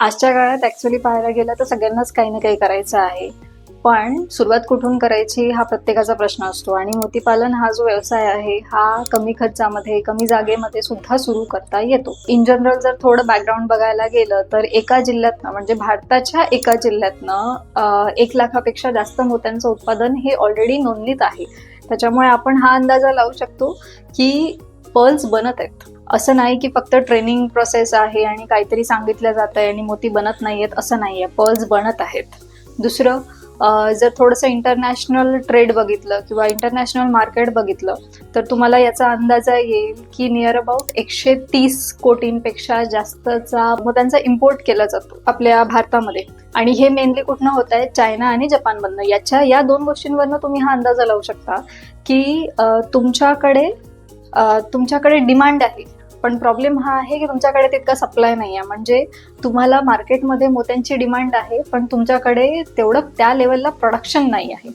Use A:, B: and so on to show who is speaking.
A: आजच्या काळात ऍक्च्युली पाहायला गेलं तर सगळ्यांनाच काही ना काही करायचं आहे. पण सुरुवात कुठून करायची हा प्रत्येकाचा प्रश्न असतो. आणि मोतीपालन हा जो व्यवसाय आहे हा कमी खर्चामध्ये कमी जागेमध्ये सुद्धा सुरू करता येतो. इन जनरल जर थोडं बॅकग्राऊंड बघायला गेलं तर एका जिल्ह्यातनं म्हणजे भारताच्या एका जिल्ह्यातनं एक लाखापेक्षा जास्त मोत्यांचं उत्पादन हे ऑलरेडी नोंदणीत आहे. त्याच्यामुळे आपण हा अंदाजा लावू शकतो की पर्ल्स बनत आहेत. असं नाही की फक्त ट्रेनिंग प्रोसेस आहे आणि काहीतरी सांगितलं जात आहे आणि मोती बनत नाही आहेत असं नाही आहे पर्ल्स बनत आहेत. दुसरं जर थोडंसं इंटरनॅशनल ट्रेड बघितलं किंवा इंटरनॅशनल मार्केट बघितलं तर तुम्हाला याचा अंदाजा येईल की नियर अबाउट एकशे तीस कोटींपेक्षा जास्तचा मोत्यांचा इम्पोर्ट केला जातो आपल्या भारतामध्ये. आणि हे मेनली कुठनं होत आहे? चायना आणि जपानमधनं. याच्या या दोन गोष्टींवरनं तुम्ही हा अंदाजा लावू शकता की तुमच्याकडे तुमच्याकडे डिमांड आहे. पण प्रॉब्लेम हा आहे की तुमच्याकडे तितका सप्लाय नाही आहे म्हणजे तुम्हाला मार्केटमध्ये मोत्यांची डिमांड आहे पण तुमच्याकडे तेवढं त्या लेवलला प्रोडक्शन नाही आहे.